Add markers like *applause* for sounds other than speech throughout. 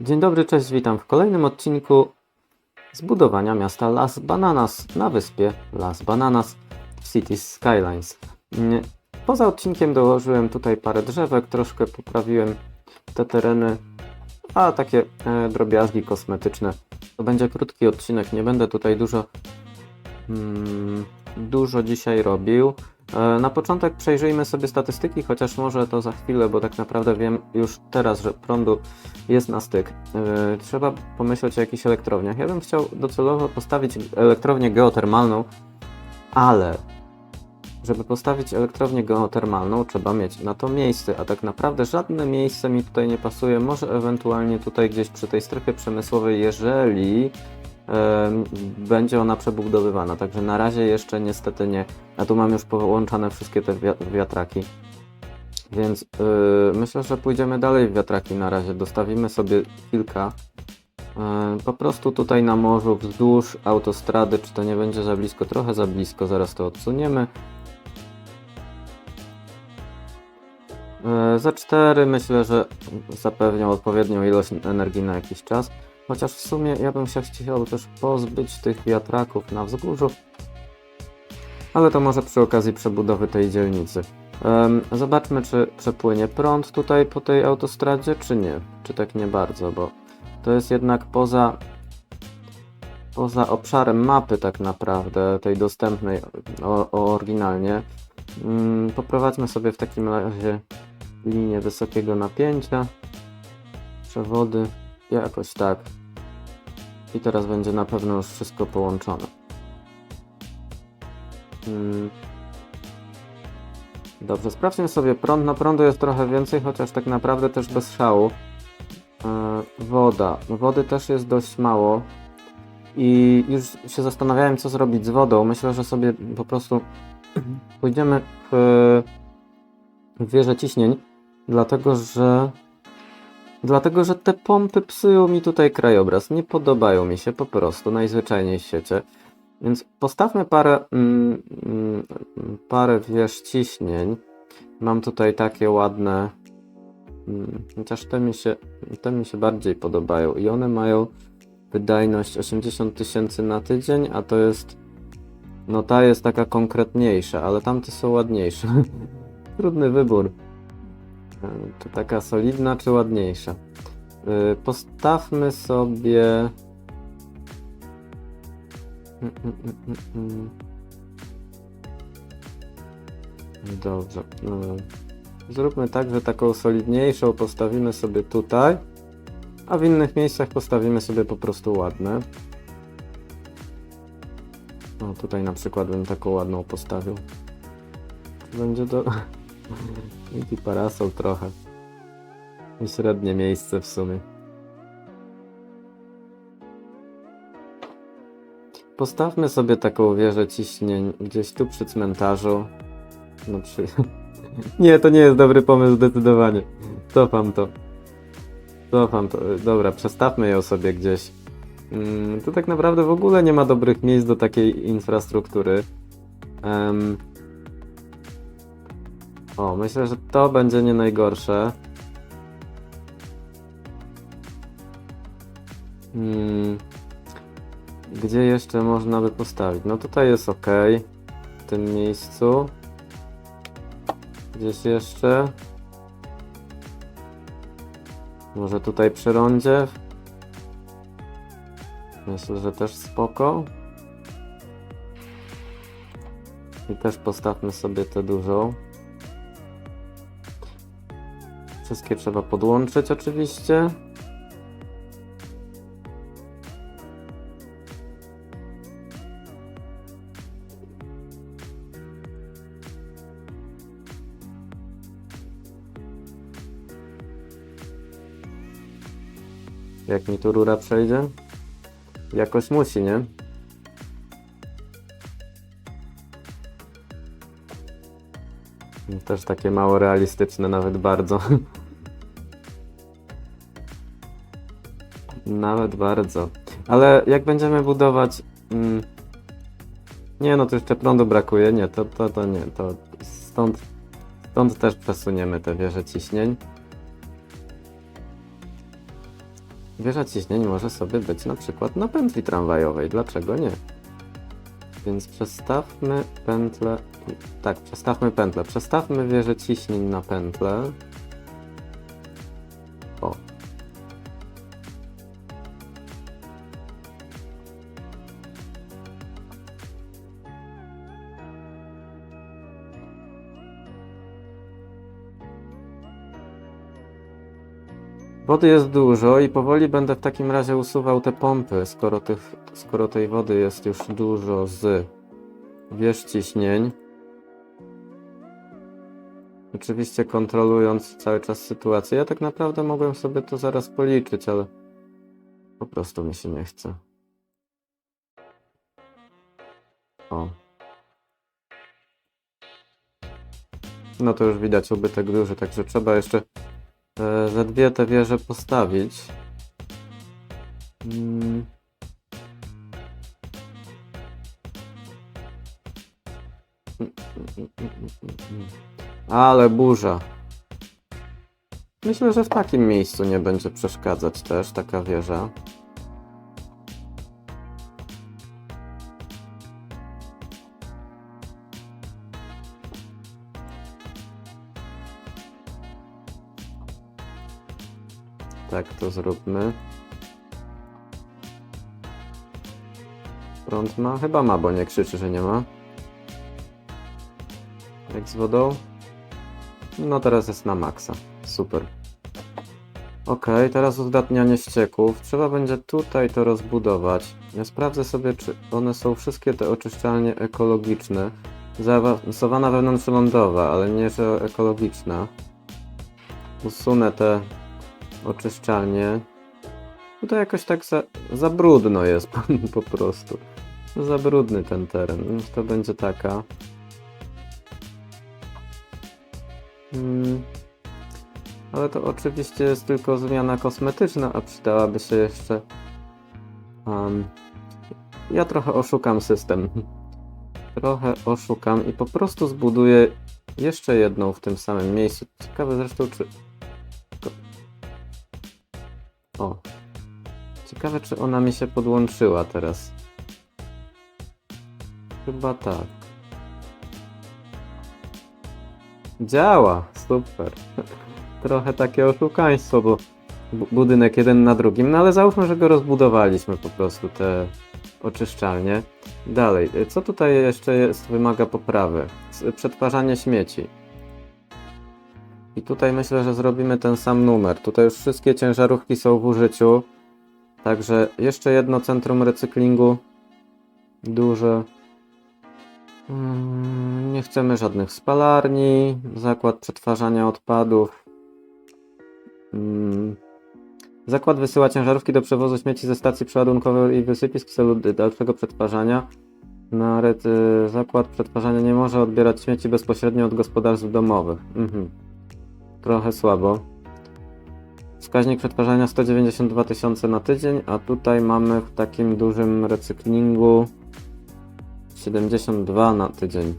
Dzień dobry, cześć, witam w kolejnym odcinku zbudowania miasta Las Bananas na wyspie Las Bananas w Cities Skylines. Mm, Poza odcinkiem dołożyłem tutaj parę drzewek, troszkę poprawiłem te tereny, a takie e, drobiazgi kosmetyczne. To będzie krótki odcinek, nie będę tutaj dużo, mm, dużo dzisiaj robił. E, Na początek przejrzyjmy sobie statystyki, chociaż może to za chwilę, bo tak naprawdę wiem już teraz, że prądu jest na styk. Yy, trzeba pomyśleć o jakichś elektrowniach. Ja bym chciał docelowo postawić elektrownię geotermalną, ale żeby postawić elektrownię geotermalną, trzeba mieć na to miejsce, a tak naprawdę żadne miejsce mi tutaj nie pasuje. Może ewentualnie tutaj gdzieś przy tej strefie przemysłowej, jeżeli będzie ona przebudowywana. Także na razie jeszcze niestety nie. A tu mam już połączone wszystkie te wi- wiatraki. Więc yy, myślę, że pójdziemy dalej w wiatraki na razie. Dostawimy sobie kilka. Yy, po prostu tutaj na morzu, wzdłuż autostrady, czy to nie będzie za blisko? Trochę za blisko, zaraz to odsuniemy. Yy, za 4 myślę, że zapewnią odpowiednią ilość energii na jakiś czas. Chociaż w sumie ja bym się chciał też pozbyć tych wiatraków na wzgórzu. Ale to może przy okazji przebudowy tej dzielnicy. Zobaczmy, czy przepłynie prąd tutaj po tej autostradzie, czy nie. Czy tak nie bardzo, bo to jest jednak poza, poza obszarem mapy tak naprawdę, tej dostępnej o, o oryginalnie. Mm, Poprowadźmy sobie w takim razie linię wysokiego napięcia, przewody, jakoś tak. I teraz będzie na pewno już wszystko połączone. Mm. Dobrze, sprawdźmy sobie prąd. No prądu jest trochę więcej, chociaż tak naprawdę też bez szału. E, woda. Wody też jest dość mało. I już się zastanawiałem, co zrobić z wodą. Myślę, że sobie po prostu *clears throat* pójdziemy w, w wieżę ciśnień, dlatego że dlatego, że te pompy psują mi tutaj krajobraz. Nie podobają mi się po prostu, najzwyczajniej w świecie. Więc postawmy parę, mm, mm, parę wież ciśnień. Mam tutaj takie ładne, mm, chociaż te mi, się, te mi się bardziej podobają i one mają wydajność 80 tysięcy na tydzień, a to jest, no ta jest taka konkretniejsza, ale tamte są ładniejsze. *laughs* Trudny wybór. To taka solidna czy ładniejsza? Y, Postawmy sobie. Dobrze. no. Zróbmy tak, że taką solidniejszą postawimy sobie tutaj, a w innych miejscach postawimy sobie po prostu ładne. O, tutaj na przykład bym taką ładną postawił. Będzie to... Taki parasol trochę. I średnie miejsce w sumie. Postawmy sobie taką wieżę ciśnień gdzieś tu przy cmentarzu. No przy... *laughs* nie, to nie jest dobry pomysł zdecydowanie. Cofam to. Cofam to. Dobra, przestawmy ją sobie gdzieś. Mm, tu tak naprawdę w ogóle nie ma dobrych miejsc do takiej infrastruktury. O, myślę, że to będzie nie najgorsze. Hmm. Gdzie jeszcze można by postawić? No tutaj jest ok. W tym miejscu. Gdzieś jeszcze. Może tutaj przy rondzie. Myślę, że też spoko. I też postawmy sobie tę dużą. Wszystkie trzeba podłączyć oczywiście. Jak mi tu rura przejdzie? Jakoś musi, nie? Też takie mało realistyczne, nawet bardzo. *laughs* Nawet bardzo. Ale jak będziemy budować. Mm, nie, no to jeszcze prądu brakuje. Nie, to, to, to nie. To stąd, stąd też przesuniemy te wieże ciśnień. wieża ciśnień może sobie być na przykład na pętli tramwajowej. Dlaczego nie? Więc przestawmy pętlę. Tak, przestawmy pętlę. Przestawmy wieżę ciśnień na pętlę. Wody jest dużo i powoli będę w takim razie usuwał te pompy, skoro, tych, skoro tej wody jest już dużo z wież ciśnień. Oczywiście kontrolując cały czas sytuację. Ja tak naprawdę mogłem sobie to zaraz policzyć, ale po prostu mi się nie chce. O. No to już widać ubytek duży, także trzeba jeszcze ze dwie te wieże postawić. Mm. Ale burza. Myślę, że w takim miejscu nie będzie przeszkadzać też taka wieża. Tak to zróbmy. Prąd ma? Chyba ma, bo nie krzyczy, że nie ma. Jak z wodą? No teraz jest na maksa. Super. Ok, teraz uzdatnianie ścieków. Trzeba będzie tutaj to rozbudować. Ja sprawdzę sobie, czy one są wszystkie te oczyszczalnie ekologiczne. Zaawansowana wewnątrzlądowa, ale nie, że ekologiczna. Usunę te oczyszczalnie. Tutaj jakoś tak za, za brudno jest *laughs* po prostu. Za brudny ten teren. To będzie taka. Mm. Ale to oczywiście jest tylko zmiana kosmetyczna, a przydałaby się jeszcze. Um, ja trochę oszukam system. Trochę oszukam i po prostu zbuduję jeszcze jedną w tym samym miejscu. Ciekawe zresztą, czy. Ciekawe, czy ona mi się podłączyła teraz. Chyba tak. Działa, super. *laughs* Trochę takie oszukaństwo, bo bu- budynek jeden na drugim, no ale załóżmy, że go rozbudowaliśmy po prostu, te oczyszczalnie. Dalej, co tutaj jeszcze jest, wymaga poprawy? Przetwarzanie śmieci. I tutaj myślę, że zrobimy ten sam numer. Tutaj już wszystkie ciężarówki są w użyciu. Także jeszcze jedno centrum recyklingu. Duże. Mm, Nie chcemy żadnych spalarni, zakład przetwarzania odpadów. Mm, Zakład wysyła ciężarówki do przewozu śmieci ze stacji przeładunkowej i wysypisk w celu dalszego przetwarzania. Y, zakład przetwarzania nie może odbierać śmieci bezpośrednio od gospodarstw domowych. Mhm. Trochę słabo. Wskaźnik przetwarzania 192 tysiące na tydzień, a tutaj mamy w takim dużym recyklingu 72 na tydzień.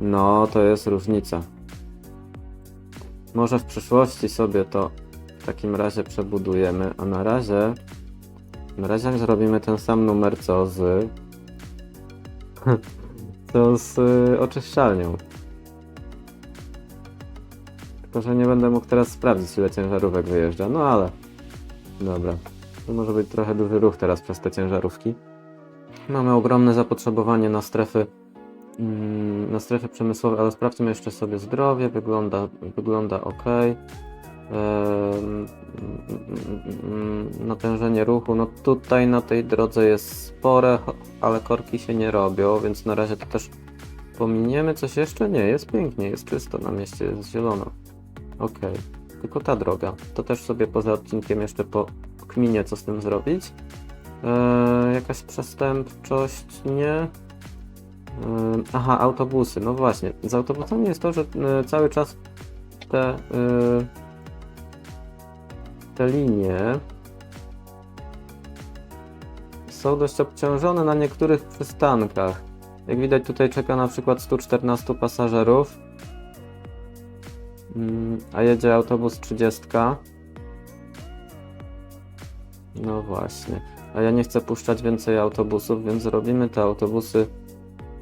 No, to jest różnica. Może w przyszłości sobie to w takim razie przebudujemy, a na razie na razie zrobimy ten sam numer co z *laughs* co z y, oczyszczalnią. Tylko, że nie będę mógł teraz sprawdzić ile ciężarówek wyjeżdża, no ale dobra. To może być trochę duży ruch teraz przez te ciężarówki. Mamy ogromne zapotrzebowanie na strefy mm, na strefy przemysłowe, ale sprawdźmy jeszcze sobie zdrowie, wygląda, wygląda ok. Mm, Natężenie ruchu, no tutaj na tej drodze jest spore, ale korki się nie robią, więc na razie to też pominiemy. Coś jeszcze? Nie, jest pięknie, jest czysto na mieście, jest zielono. Ok, tylko ta droga. To też sobie poza odcinkiem jeszcze po kminie, co z tym zrobić. Eee, jakaś przestępczość? Nie. Eee, aha, autobusy. No właśnie. Z autobusami jest to, że e, cały czas te, e, te linie są dość obciążone na niektórych przystankach. Jak widać tutaj czeka na przykład 114 pasażerów, a jedzie autobus 30. No właśnie. A ja nie chcę puszczać więcej autobusów, więc zrobimy te autobusy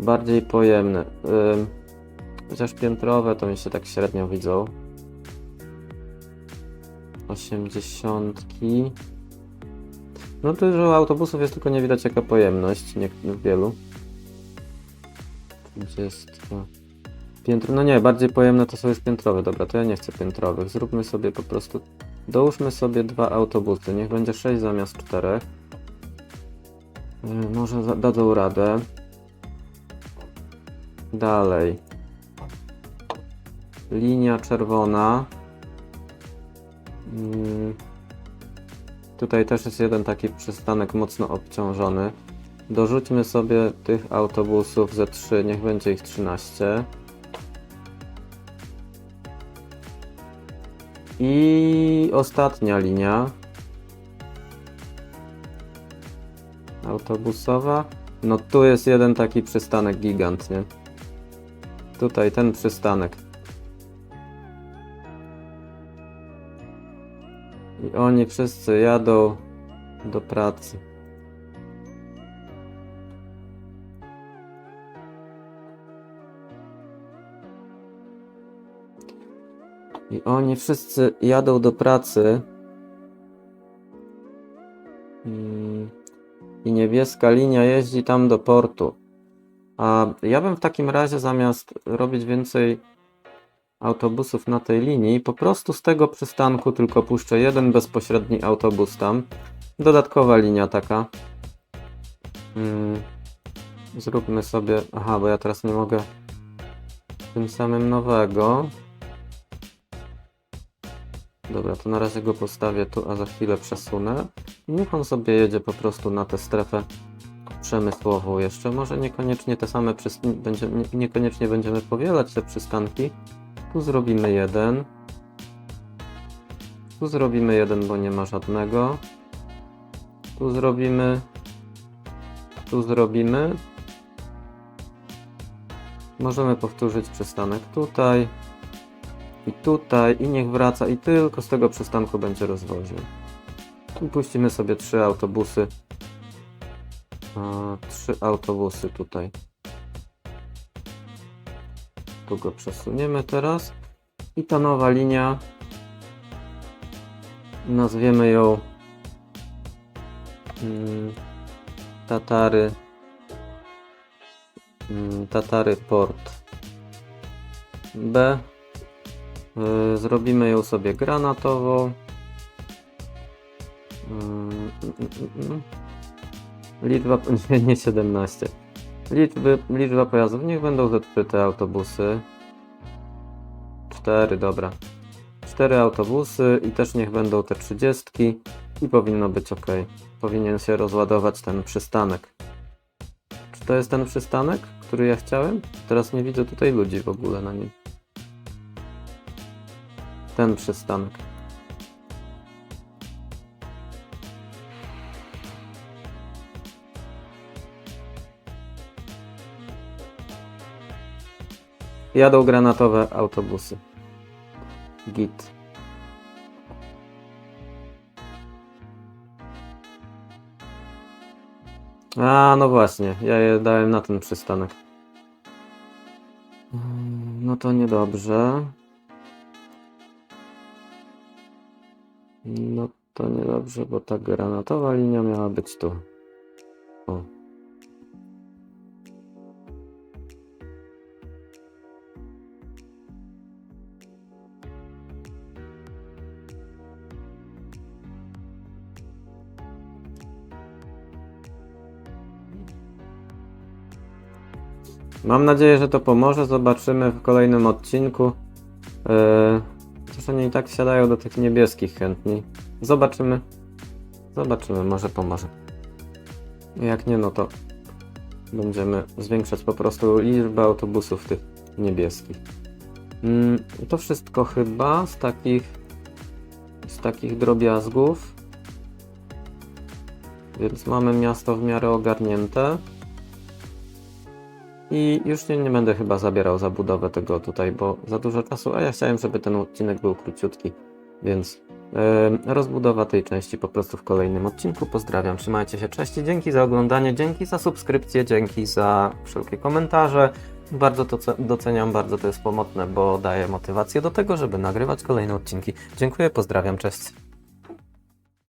bardziej pojemne. Chociaż piętrowe to mi się tak średnio widzą. Osiemdziesiątki. No dużo autobusów jest, tylko nie widać jaka pojemność. Nie, wielu. 30. Piętro, no nie, bardziej pojemne to są już piętrowe. Dobra, to ja nie chcę piętrowych. Zróbmy sobie po prostu. Dołóżmy sobie dwa autobusy. Niech będzie 6 zamiast 4. Może za- dadzą radę. Dalej. Linia czerwona. Mm. Tutaj też jest jeden taki przystanek mocno obciążony. Dorzućmy sobie tych autobusów ze 3, niech będzie ich 13. I ostatnia linia autobusowa. No tu jest jeden taki przystanek gigant, nie? Tutaj ten przystanek. I oni wszyscy jadą do pracy. I oni wszyscy jadą do pracy. I niebieska linia jeździ tam do portu. A ja bym w takim razie zamiast robić więcej autobusów na tej linii, po prostu z tego przystanku tylko puszczę jeden bezpośredni autobus tam. Dodatkowa linia taka. Mm, Zróbmy sobie. Aha, bo ja teraz nie mogę tym samym nowego. Dobra, to na razie go postawię tu, a za chwilę przesunę. I niech on sobie jedzie po prostu na tę strefę przemysłową jeszcze. Może niekoniecznie te same będzie, nie, niekoniecznie będziemy powielać te przystanki. Tu zrobimy jeden. Tu zrobimy jeden, bo nie ma żadnego. Tu zrobimy. Tu zrobimy. Możemy powtórzyć przystanek tutaj i tutaj i niech wraca i tylko z tego przystanku będzie rozwoził. Tu puścimy sobie trzy autobusy. Trzy autobusy tutaj. Tu go przesuniemy teraz. I ta nowa linia nazwiemy ją mm, Tatary mm, Tatary Port B Zrobimy ją sobie granatową. Mm. Liczba, *laughs* nie, nie 17. Liczby, liczba pojazdów, niech będą te autobusy. 4, dobra. 4 autobusy i też niech będą te 30 i powinno być ok. Powinien się rozładować ten przystanek. Czy to jest ten przystanek, który ja chciałem? Teraz nie widzę tutaj ludzi w ogóle na nim. Ten przystanek. Jadą granatowe autobusy. Git. A, no właśnie, ja je dałem na ten przystanek. Mm, No to niedobrze. No to niedobrze, bo ta granatowa linia miała być tu. O. Mam nadzieję, że to pomoże. Zobaczymy w kolejnym odcinku. Yy, Chociaż oni i tak siadają do tych niebieskich chętni. Zobaczymy. Zobaczymy, może pomoże. Jak nie, no to będziemy zwiększać po prostu liczbę autobusów tych niebieskich. Mm, to wszystko chyba z takich z takich drobiazgów. Więc mamy miasto w miarę ogarnięte. I już nie, nie będę chyba zabierał za budowę tego tutaj, bo za dużo czasu, a ja chciałem, żeby ten odcinek był króciutki, więc Yy, Rozbudowa tej części po prostu w kolejnym odcinku. Pozdrawiam, trzymajcie się, cześć dzięki za oglądanie, dzięki za subskrypcję, dzięki za wszelkie komentarze. Bardzo to ce- doceniam, bardzo to jest pomocne, bo daje motywację do tego, żeby nagrywać kolejne odcinki. Dziękuję, pozdrawiam, cześć.